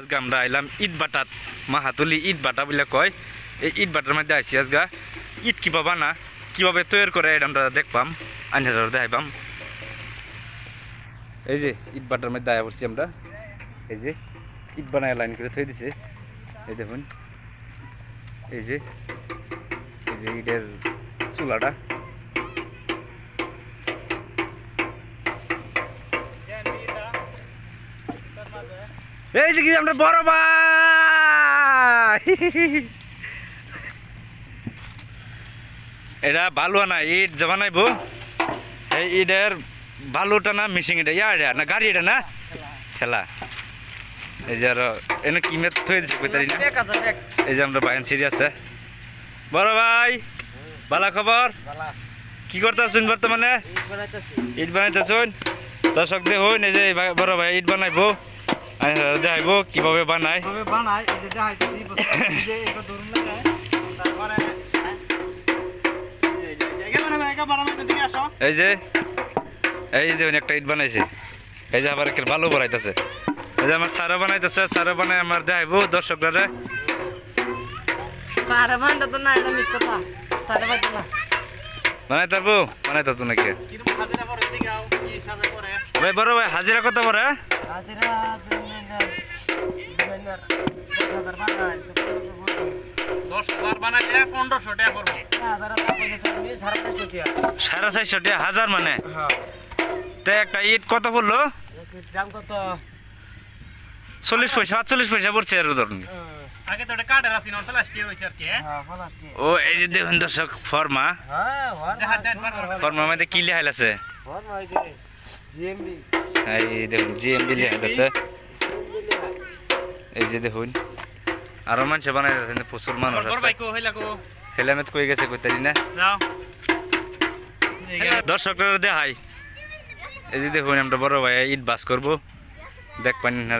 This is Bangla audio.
আজকে আমরা আইলাম বাটাত। মাহাতুলি ইট বাটা বলে কয়। এই ইট বাটার মধ্যে আইসি আজগা ইট কিবা বানা কীভাবে তৈরি করে এটা আমরা দেখবাম, আইনার দেখাইবাম। এই যে ইট বাটার মধ্যে আয়া পড়ছি আমরা। এই যে ইট বানায় লাইন করে থই দিছে। এই দেখুন। এই যে এই যে ইটের চুলাটা। এই যে কি আমরা বড় ভাই। এটা বালুয়া না ইট জমা নাইবো এই ইটের বালুটা না মিশিং এটা? ইয়া এটা না গাড়ি এটা না? ঠেলা এই যে আরও এনে কি মেয়ে থই দিছে কইতারি না? এই যে আমরা বায়ান সিরি আছে। বড় ভাই বালা খবর? কি করতেছেন বর্তমানে? ইট বানাইতেছেন? দর্শক দেখুন এই যে বড় ভাই ইট বানাইবো। দেখাইবো কীভাবে বানায়? বানাই এই যে এই যে এটা ধরুন লাগায় তারপরে হ্যাঁ, এই যে এই যে এই যে দেখুন একটা ইট বানাইছে। এই যে আবার একের ভালো বানাইতেছে এই যে আমার সারা বানাইতেছে সারা বানাই আমার দেখাইবো দর্শকরা সারে তো না এটা মিস কথা। সারে ভান্ডা না। বানাই তারবো বানাই নাকি? ভাই বড় ভাই হাজিরা কত পরে থাকবে সাড়ে চারশো টাকা সাড়ে হাজার মানে? হ্যাঁ তো একটা ইট কত পড়ল? দাম কত? চল্লিশ পয়সা পাঁচচল্লিশ পয়সা পড়ছে আর ধরুন। আগে তো কাঠের আছে নন প্লাস্টিক রয়েছে আর কি হ্যাঁ? ও এই যে দেখুন দর্শক ফর্মা হ্যাঁ ফর্মার মধ্যে কি লেখাইল আছে? এই দেখুন জিএমবি লেখাইল আছে। এই যে দেখুন আরও মানুষ বানাই যাচ্ছে প্রচুর মানুষ আছে। হেলামেত কই গেছে কইতারি না। যাও। দর্শকরা দেখাই। এই যে দেখুন আমরা বড় ভাই ইট বাস করব। দেখ পানি না।